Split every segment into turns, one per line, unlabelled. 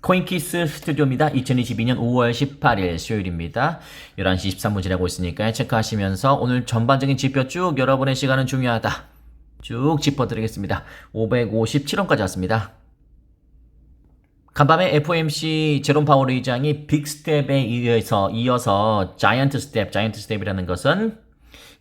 코인키스 스튜디오입니다. 2022년 5월 18일 수요일입니다. 11시 13분 지나고 있으니까 체크하시면서 오늘 전반적인 지표 쭉 여러분의 시간은 중요하다. 쭉 짚어드리겠습니다. 557원까지 왔습니다. 간밤에 FOMC 제롬 파월 의장이 빅스텝에 이어서, 이어서 자이언트 스텝, 자이언트 스텝이라는 것은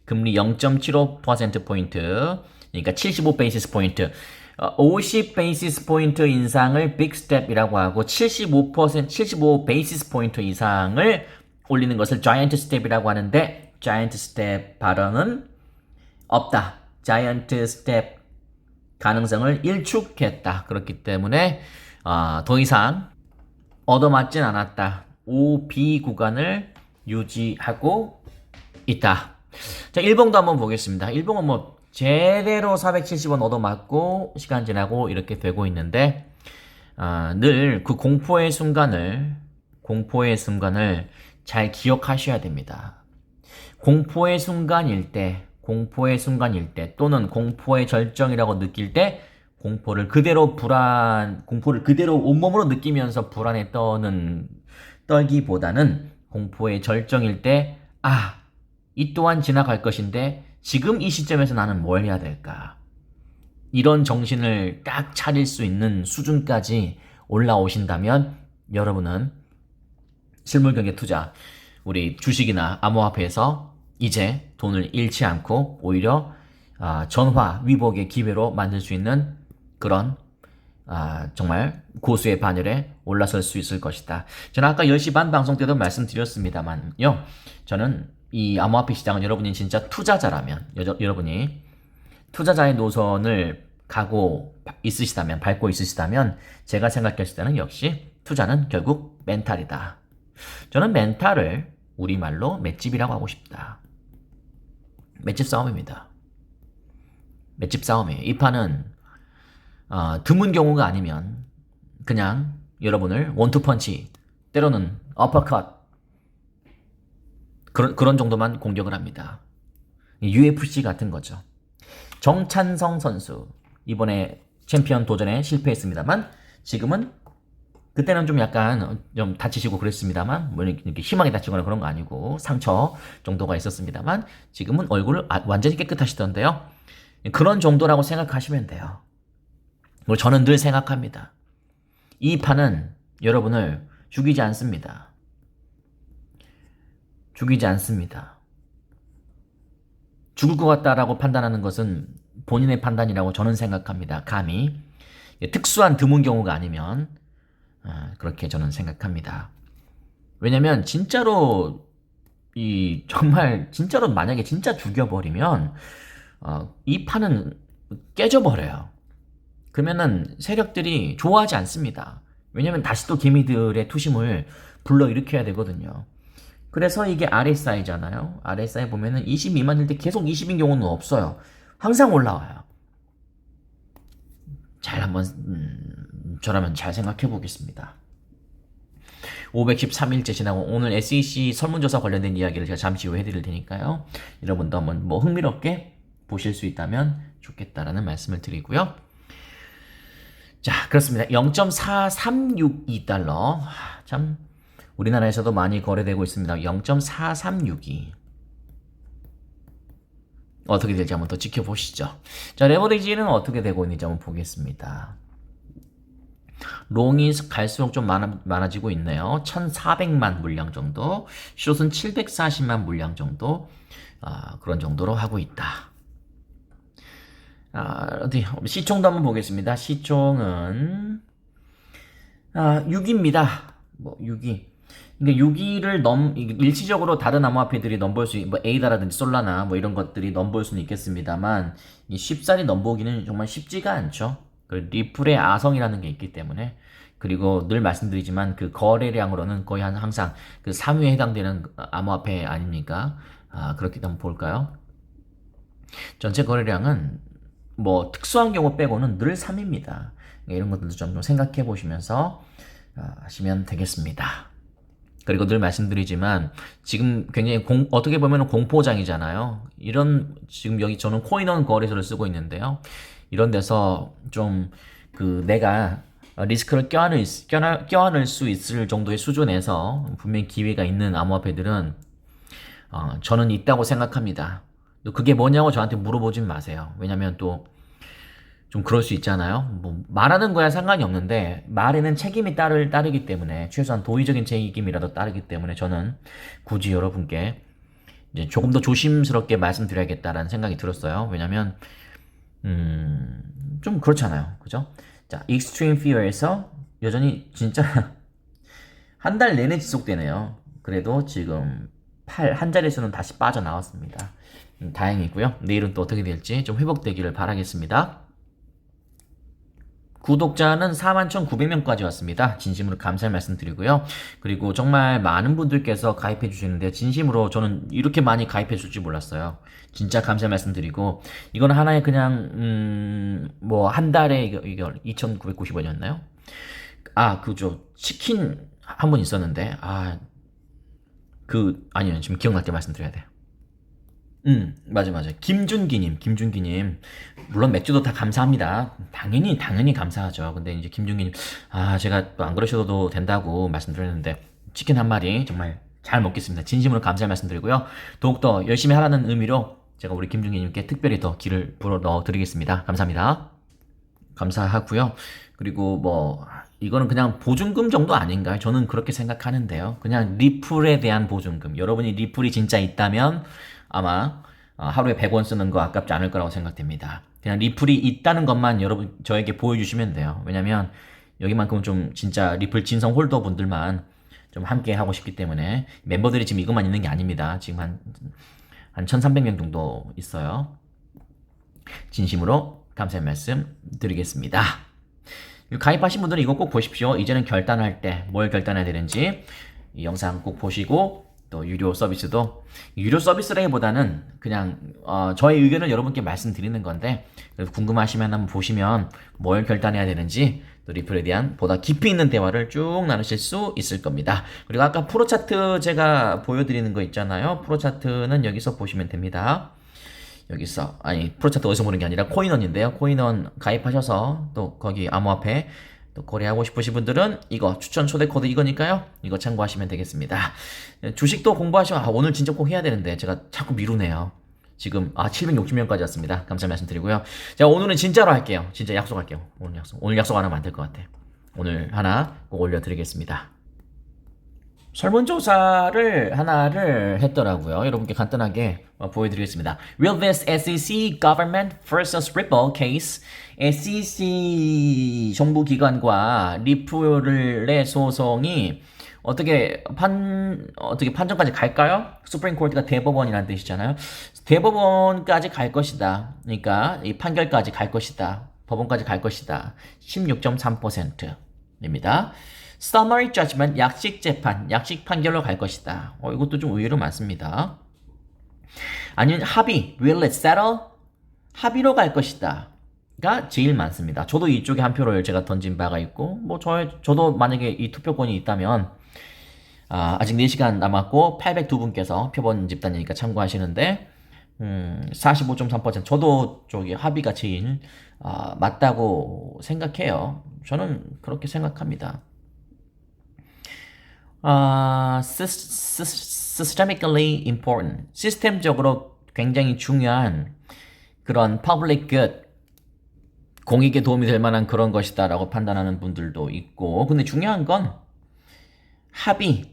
금리 0.75%포인트, 그러니까 75 베이시스 포인트, 50 베이시스 포인트 인상을 빅 스텝이라고 하고 75% 75 베이시스 포인트 이상을 올리는 것을 자이언트 스텝이라고 하는데 자이언트 스텝 발언은 없다. 자이언트 스텝 가능성을 일축했다. 그렇기 때문에 아, 더 이상 얻어맞진 않았다. OB 구간을 유지하고 있다. 자, 일봉도 한번 보겠습니다. 일봉은 뭐 제대로 470원 얻어맞고 시간 지나고 이렇게 되고 있는데 아, 늘그 공포의 순간을 공포의 순간을 잘 기억하셔야 됩니다. 공포의 순간일 때, 공포의 순간일 때 또는 공포의 절정이라고 느낄 때 공포를 그대로 불안, 공포를 그대로 온몸으로 느끼면서 불안에 떠는 떨기보다는 공포의 절정일 때, 아, 이 또한 지나갈 것인데 지금 이 시점에서 나는 뭘 해야 될까? 이런 정신을 딱 차릴 수 있는 수준까지 올라오신다면 여러분은 실물 경제 투자, 우리 주식이나 암호화폐에서 이제 돈을 잃지 않고 오히려 아, 전화 위복의 기회로 만들 수 있는 그런 아, 정말 고수의 반열에 올라설 수 있을 것이다. 저는 아까 10시 반 방송 때도 말씀드렸습니다만요. 저는 이 암호화폐 시장은 여러분이 진짜 투자자라면 여, 여러분이 투자자의 노선을 가고 있으시다면 밟고 있으시다면 제가 생각했을 때는 역시 투자는 결국 멘탈이다. 저는 멘탈을 우리말로 맷집이라고 하고 싶다. 맷집 싸움입니다. 맷집 싸움이에요. 이 판은 어, 드문 경우가 아니면 그냥 여러분을 원투펀치 때로는 어퍼컷 그런, 그런 정도만 공격을 합니다. UFC 같은 거죠. 정찬성 선수 이번에 챔피언 도전에 실패했습니다만 지금은 그때는 좀 약간 좀 다치시고 그랬습니다만 뭐 이렇게 심하게 다치거나 그런 거 아니고 상처 정도가 있었습니다만 지금은 얼굴을 아- 완전히 깨끗하시던데요. 그런 정도라고 생각하시면 돼요. 뭐 저는 늘 생각합니다. 이 판은 여러분을 죽이지 않습니다. 죽이지 않습니다. 죽을 것 같다라고 판단하는 것은 본인의 판단이라고 저는 생각합니다. 감히 특수한 드문 경우가 아니면 아, 그렇게 저는 생각합니다. 왜냐면 진짜로 이 정말 진짜로 만약에 진짜 죽여버리면 어, 이 판은 깨져버려요. 그러면은 세력들이 좋아하지 않습니다. 왜냐면 다시 또 개미들의 투심을 불러 일으켜야 되거든요. 그래서 이게 RSI잖아요. RSI 보면은 20 미만일 때 계속 20인 경우는 없어요. 항상 올라와요. 잘 한번 음, 저라면 잘 생각해 보겠습니다. 513일째 지나고 오늘 SEC 설문조사 관련된 이야기를 제가 잠시 후에 해드릴 테니까요. 여러분도 한번 뭐 흥미롭게 보실 수 있다면 좋겠다라는 말씀을 드리고요. 자, 그렇습니다. 0.4362달러. 참, 우리나라에서도 많이 거래되고 있습니다. 0.4362. 어떻게 될지 한번 더 지켜보시죠. 자, 레버리지는 어떻게 되고 있는지 한번 보겠습니다. 롱이 갈수록 좀 많아, 많아지고 있네요. 1400만 물량 정도, 숏은 740만 물량 정도, 아, 그런 정도로 하고 있다. 아, 어디, 시총도 한번 보겠습니다. 시총은, 아, 6입니다. 뭐, 6이. 그러니까 6위를 넘 일시적으로 다른 암호화폐들이 넘볼 수, 뭐 에이다라든지 솔라나 뭐 이런 것들이 넘볼 수는 있겠습니다만 이 쉽사리 넘보기는 정말 쉽지가 않죠. 그 리플의 아성이라는 게 있기 때문에 그리고 늘 말씀드리지만 그 거래량으로는 거의 한 항상 그 3위에 해당되는 암호화폐 아닙니까? 아 그렇게 한번 볼까요? 전체 거래량은 뭐 특수한 경우 빼고는 늘 3입니다. 이런 것들도 좀 생각해 보시면서 아, 하시면 되겠습니다. 그리고 늘 말씀드리지만 지금 굉장히 공, 어떻게 보면 공포장이잖아요. 이런 지금 여기 저는 코인원 거래소를 쓰고 있는데요. 이런 데서 좀 그 내가 어, 리스크를 껴안을, 껴안을, 껴안을 수 있을 정도의 수준에서 분명히 기회가 있는 암호화폐들은 어, 저는 있다고 생각합니다. 또 그게 뭐냐고 저한테 물어보진 마세요. 왜냐면 또 좀 그럴 수 있잖아요. 뭐 말하는 거야 상관이 없는데 말에는 책임이 따를 따르기 때문에 최소한 도의적인 책임이라도 따르기 때문에 저는 굳이 여러분께 이제 조금 더 조심스럽게 말씀드려야겠다라는 생각이 들었어요. 왜냐면 음, 좀 그렇잖아요. 그죠? 자, Extreme Fear에서 여전히 진짜 한 달 내내 지속되네요. 그래도 지금 8, 한 자릿수는 다시 빠져나왔습니다. 음, 다행이고요. 내일은 또 어떻게 될지 좀 회복되기를 바라겠습니다. 구독자는 41,900명까지 왔습니다. 진심으로 감사의 말씀 드리고요. 그리고 정말 많은 분들께서 가입해 주시는데 진심으로 저는 이렇게 많이 가입해 줄지 몰랐어요. 진짜 감사의 말씀 드리고 이건 하나의 그냥 음, 뭐 한 달에 이거 2,990원이었나요? 아, 그죠. 치킨 한 번 있었는데 아, 그 아니요. 지금 기억날 때 말씀드려야 돼요. 음, 맞아, 맞아. 김준기님, 김준기님. 물론 맥주도 다 감사합니다. 당연히, 당연히 감사하죠. 근데 이제 김준기님, 아, 제가 또 안 그러셔도 된다고 말씀드렸는데, 치킨 한 마리 정말 잘 먹겠습니다. 진심으로 감사의 말씀드리고요. 더욱더 열심히 하라는 의미로 제가 우리 김준기님께 특별히 더 길을 불어 넣어 드리겠습니다. 감사합니다. 감사하고요. 그리고 뭐 이거는 그냥 보증금 정도 아닌가요? 저는 그렇게 생각하는데요. 그냥 리플에 대한 보증금. 여러분이 리플이 진짜 있다면 아마 어, 하루에 100원 쓰는 거 아깝지 않을 거라고 생각됩니다. 그냥 리플이 있다는 것만 여러분 저에게 보여주시면 돼요. 왜냐면 여기만큼 좀 진짜 리플 진성 홀더 분들만 좀 함께 하고 싶기 때문에 멤버들이 지금 이것만 있는 게 아닙니다. 지금 한, 한 1300명 정도 있어요. 진심으로 감사의 말씀 드리겠습니다. 가입하신 분들은 이거 꼭 보십시오. 이제는 결단할 때 뭘 결단해야 되는지 이 영상 꼭 보시고 또 유료 서비스도 유료 서비스라기보다는 그냥 어, 저의 의견을 여러분께 말씀드리는 건데 궁금하시면 한번 보시면 뭘 결단해야 되는지 또 리플에 대한 보다 깊이 있는 대화를 쭉 나누실 수 있을 겁니다. 그리고 아까 프로 차트 제가 보여드리는 거 있잖아요. 프로 차트는 여기서 보시면 됩니다. 여기서 아니 프로 차트 어디서 보는 게 아니라 코인원인데요. 코인원 가입하셔서 또 거기 암호화폐 또 거래하고 싶으신 분들은 이거 추천 초대 코드 이거니까요. 이거 참고하시면 되겠습니다. 주식도 공부하시면 아, 오늘 진짜 꼭 해야 되는데 제가 자꾸 미루네요. 지금 아 760명까지 왔습니다. 감사 말씀드리고요. 자 오늘은 진짜로 할게요. 진짜 약속할게요. 오늘 약속. 오늘 약속 안 하면 안 될 것 같아. 오늘 하나 꼭 올려드리겠습니다. 설문조사를 하나를 했더라고요. 여러분께 간단하게 어, 보여드리겠습니다. Will this SEC government versus Ripple case SEC 정부기관과 리플의 소송이 어떻게 판 어떻게 판정까지 갈까요? 수프림 코트가 대법원이라는 뜻이잖아요. 대법원까지 갈 것이다. 그러니까 이 판결까지 갈 것이다. 법원까지 갈 것이다. 16.3%입니다. Summary Judgment 약식 재판, 약식 판결로 갈 것이다. 어, 이것도 좀 의외로 많습니다. 아니면 합의, will it settle? 합의로 갈 것이다. 가 제일 많습니다. 저도 이쪽에 한 표를 제가 던진 바가 있고, 뭐, 저, 저도 만약에 이 투표권이 있다면, 아, 아직 4시간 남았고, 802분께서 표본 집단이니까 참고하시는데, 음, 45.3%. 저도 저기 합의가 제일, 아, 맞다고 생각해요. 저는 그렇게 생각합니다. 아, sys- sys- systemically important. 시스템적으로 굉장히 중요한 그런 public good, 공익에 도움이 될 만한 그런 것이다라고 판단하는 분들도 있고, 근데 중요한 건 합의.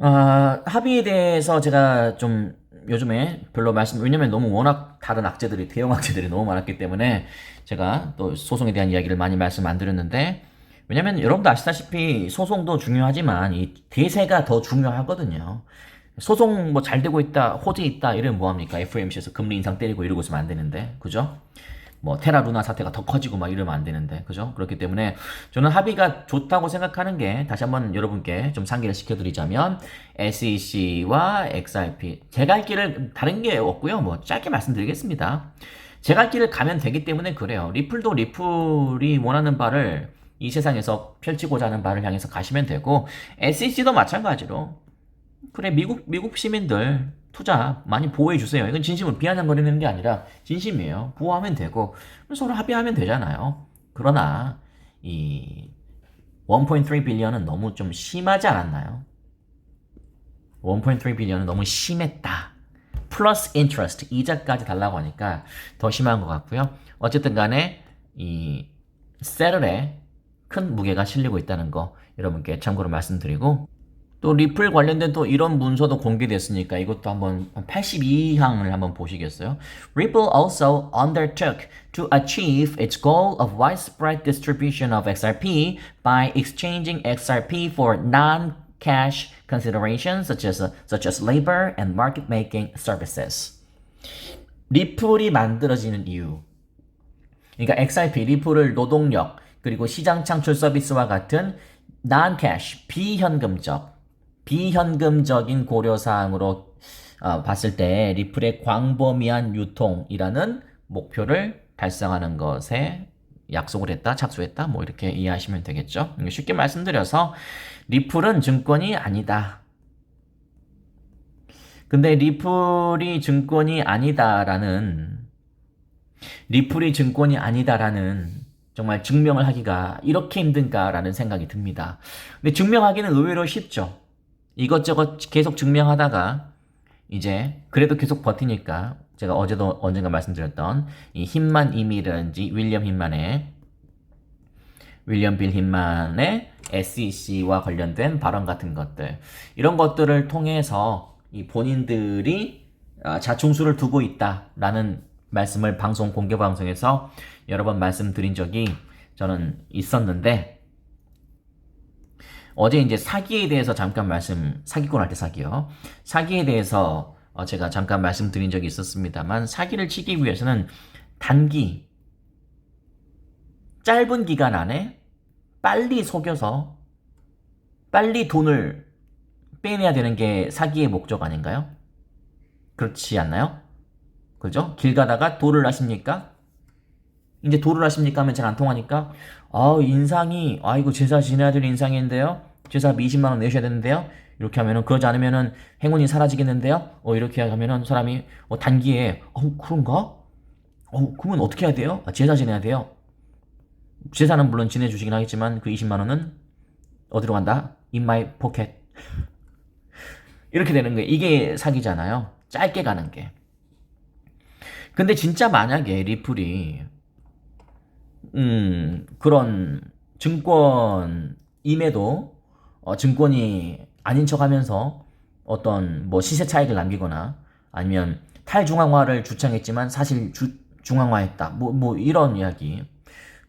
아, 합의에 대해서 제가 좀 요즘에 별로 말씀, 왜냐면 너무 워낙 다른 악재들이, 대형 악재들이 너무 많았기 때문에 제가 또 소송에 대한 이야기를 많이 말씀 안 드렸는데, 왜냐면 여러분도 아시다시피 소송도 중요하지만 이 대세가 더 중요하거든요. 소송 뭐 잘 되고 있다, 호재 있다 이러면 뭐합니까? FOMC에서 금리 인상 때리고 이러고 있으면 안 되는데, 그죠? 뭐 테라 루나 사태가 더 커지고 막 이러면 안 되는데, 그죠? 그렇기 때문에 저는 합의가 좋다고 생각하는 게 다시 한번 여러분께 좀 상기를 시켜드리자면 SEC와 XRP 제가 할 길을 다른 게 없고요. 뭐 짧게 말씀드리겠습니다. 제가 할 길을 가면 되기 때문에 그래요. 리플도 리플이 원하는 바를 이 세상에서 펼치고자 하는 바를 향해서 가시면 되고 SEC도 마찬가지로 그래 미국 미국 시민들 투자 많이 보호해 주세요. 이건 진심으로 비아냥거리는 게 아니라 진심이에요. 보호하면 되고 서로 합의하면 되잖아요. 그러나 이 1.3 빌리언은 너무 좀 심하지 않았나요? 1.3 빌리언은 너무 심했다. 플러스 인트러스트 이자까지 달라고 하니까 더 심한 것 같고요. 어쨌든 간에 이 세럴에 큰 무게가 실리고 있다는 거 여러분께 참고로 말씀드리고 또 리플 관련된 또 이런 문서도 공개됐으니까 이것도 한번 82항을 한번 보시겠어요? Ripple also undertook to achieve its goal of widespread distribution of XRP by exchanging XRP for non-cash considerations such as such as labor and market making services. 리플이 만들어지는 이유. 그러니까 XRP 리플을 노동력 그리고 시장 창출 서비스와 같은 non-cash 비현금적 비현금적인 고려사항으로 어, 봤을 때 리플의 광범위한 유통이라는 목표를 달성하는 것에 약속을 했다, 착수했다, 뭐 이렇게 이해하시면 되겠죠. 쉽게 말씀드려서 리플은 증권이 아니다. 근데 리플이 증권이 아니다라는 리플이 증권이 아니다라는 정말 증명을 하기가 이렇게 힘든가라는 생각이 듭니다. 근데 증명하기는 의외로 쉽죠. 이것저것 계속 증명하다가 이제 그래도 계속 버티니까 제가 어제도 언젠가 말씀드렸던 이 힘만 이미라든지 윌리엄 힘만의 윌리엄 빌 힘만의 SEC와 관련된 발언 같은 것들 이런 것들을 통해서 이 본인들이 아, 자충수를 두고 있다라는 말씀을 방송 공개 방송에서 여러 번 말씀드린 적이 저는 있었는데 어제 이제 사기에 대해서 잠깐 말씀 사기꾼 할 때 사기요 사기에 대해서 어, 제가 잠깐 말씀드린 적이 있었습니다만 사기를 치기 위해서는 단기 짧은 기간 안에 빨리 속여서 빨리 돈을 빼내야 되는 게 사기의 목적 아닌가요? 그렇지 않나요? 그죠? 길 가다가 도를 하십니까? 이제 도를 하십니까? 하면 잘 안 통하니까. 아 인상이 아 이거 제사 지내야 될 인상인데요. 제사비 20만 원 내셔야 되는데요. 이렇게 하면은 그러지 않으면은 행운이 사라지겠는데요. 어 이렇게 하면은 사람이 어, 단기에 어 그런가? 어 그러면 어떻게 해야 돼요? 아, 제사 지내야 돼요. 제사는 물론 지내주시긴 하겠지만 그 20만 원은 어디로 간다? In my pocket. 이렇게 되는 거예요. 이게 사기잖아요. 짧게 가는 게. 근데 진짜 만약에 리플이 음 그런 증권임에도 어, 증권이 아닌 척하면서 어떤 뭐 시세 차익을 남기거나 아니면 탈중앙화를 주창했지만 사실 주, 중앙화했다. 뭐뭐 이런 이야기.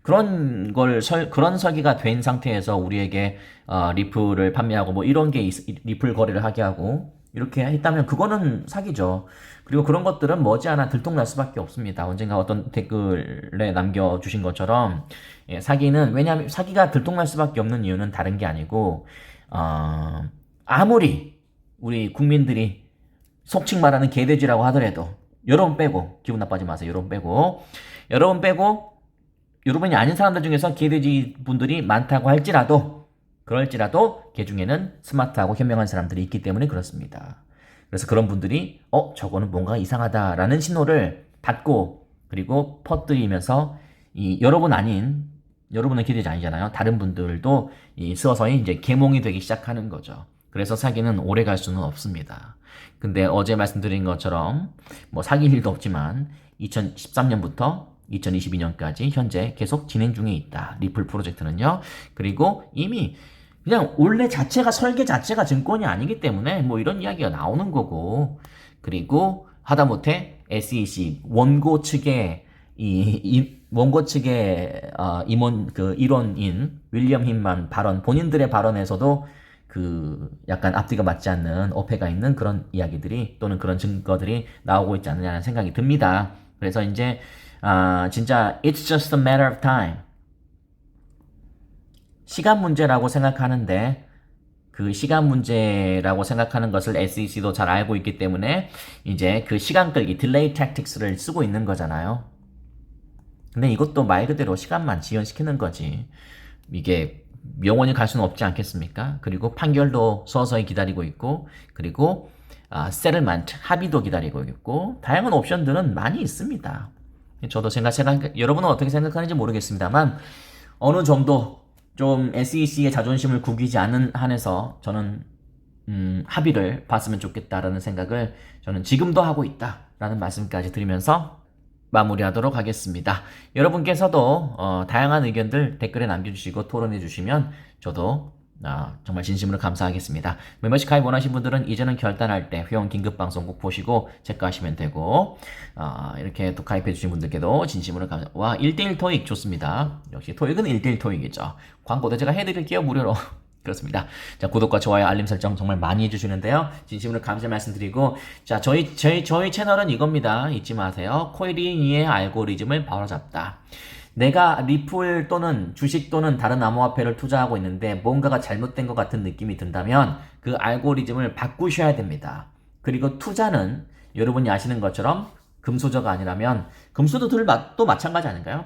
그런 걸 설, 그런 설계가 된 상태에서 우리에게 어, 리플을 판매하고 뭐 이런 게 있, 리플 거래를 하게 하고 이렇게 했다면 그거는 사기죠. 그리고 그런 것들은 머지않아 들통날 수밖에 없습니다. 언젠가 어떤 댓글에 남겨주신 것처럼 예, 사기는 왜냐하면 사기가 들통날 수밖에 없는 이유는 다른 게 아니고 어, 아무리 우리 국민들이 속칭 말하는 개돼지라고 하더라도 여러분 빼고 기분 나빠지 마세요. 여러분 빼고 여러분 빼고 여러분이 아닌 사람들 중에서 개돼지 분들이 많다고 할지라도 그럴지라도 개 중에는 스마트하고 현명한 사람들이 있기 때문에 그렇습니다. 그래서 그런 분들이 어 저거는 뭔가 이상하다라는 신호를 받고 그리고 퍼뜨리면서 이 여러분 아닌 여러분은 기대지 아니잖아요. 다른 분들도 이 서서히 이제 계몽이 되기 시작하는 거죠. 그래서 사기는 오래 갈 수는 없습니다. 근데 어제 말씀드린 것처럼 뭐 사귈 일도 없지만 2013년부터 2022년까지 현재 계속 진행 중에 있다. 리플 프로젝트는요. 그리고 이미 그냥 원래 자체가 설계 자체가 증권이 아니기 때문에 뭐 이런 이야기가 나오는 거고 그리고 하다못해 SEC 원고 측의 이, 이 원고 측의 어, 임원 그 일원인 윌리엄 힘만 발언 본인들의 발언에서도 그 약간 앞뒤가 맞지 않는 어폐가 있는 그런 이야기들이 또는 그런 증거들이 나오고 있지 않느냐는 생각이 듭니다. 그래서 이제 아 진짜 it's just a matter of time 시간 문제라고 생각하는데 그 시간 문제라고 생각하는 것을 SEC도 잘 알고 있기 때문에 이제 그 시간 끌기 딜레이 택틱스를 쓰고 있는 거잖아요. 근데 이것도 말 그대로 시간만 지연시키는 거지. 이게 영원히 갈 수는 없지 않겠습니까? 그리고 판결도 서서히 기다리고 있고 그리고 아, 세틀먼트 합의도 기다리고 있고 다양한 옵션들은 많이 있습니다. 저도 생각 생각 여러분은 어떻게 생각하는지 모르겠습니다만 어느 정도 좀 SEC의 자존심을 구기지 않는 한에서 저는 음, 합의를 봤으면 좋겠다라는 생각을 저는 지금도 하고 있다라는 말씀까지 드리면서 마무리하도록 하겠습니다. 여러분께서도 어, 다양한 의견들 댓글에 남겨주시고 토론해 주시면 저도 아, 정말 진심으로 감사하겠습니다. 멤버십 가입 원하신 분들은 이제는 결단할 때 회원 긴급 방송 꼭 보시고 체크하시면 되고 아, 이렇게 또 가입해 주신 분들께도 진심으로 감사. 와 1대1 토익 좋습니다. 역시 토익은 1대1 토익이죠. 광고도 제가 해 드릴게요 무료로. 그렇습니다. 자, 구독과 좋아요, 알림 설정 정말 많이 해주시는데요. 진심으로 감사 말씀드리고, 자, 저희, 저희, 저희 채널은 이겁니다. 잊지 마세요. 코이리니의 알고리즘을 바로잡다. 내가 리플 또는 주식 또는 다른 암호화폐를 투자하고 있는데 뭔가가 잘못된 것 같은 느낌이 든다면 그 알고리즘을 바꾸셔야 됩니다. 그리고 투자는 여러분이 아시는 것처럼 금수저가 아니라면 금수도 또 마찬가지 아닌가요?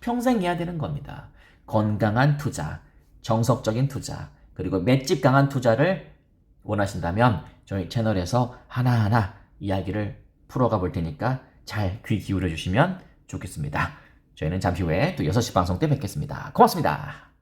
평생 해야 되는 겁니다. 건강한 투자, 정석적인 투자, 그리고 맷집 강한 투자를 원하신다면 저희 채널에서 하나하나 이야기를 풀어가 볼 테니까 잘 귀 기울여 주시면 좋겠습니다. 저희는 잠시 후에 또 6시 방송 때 뵙겠습니다. 고맙습니다.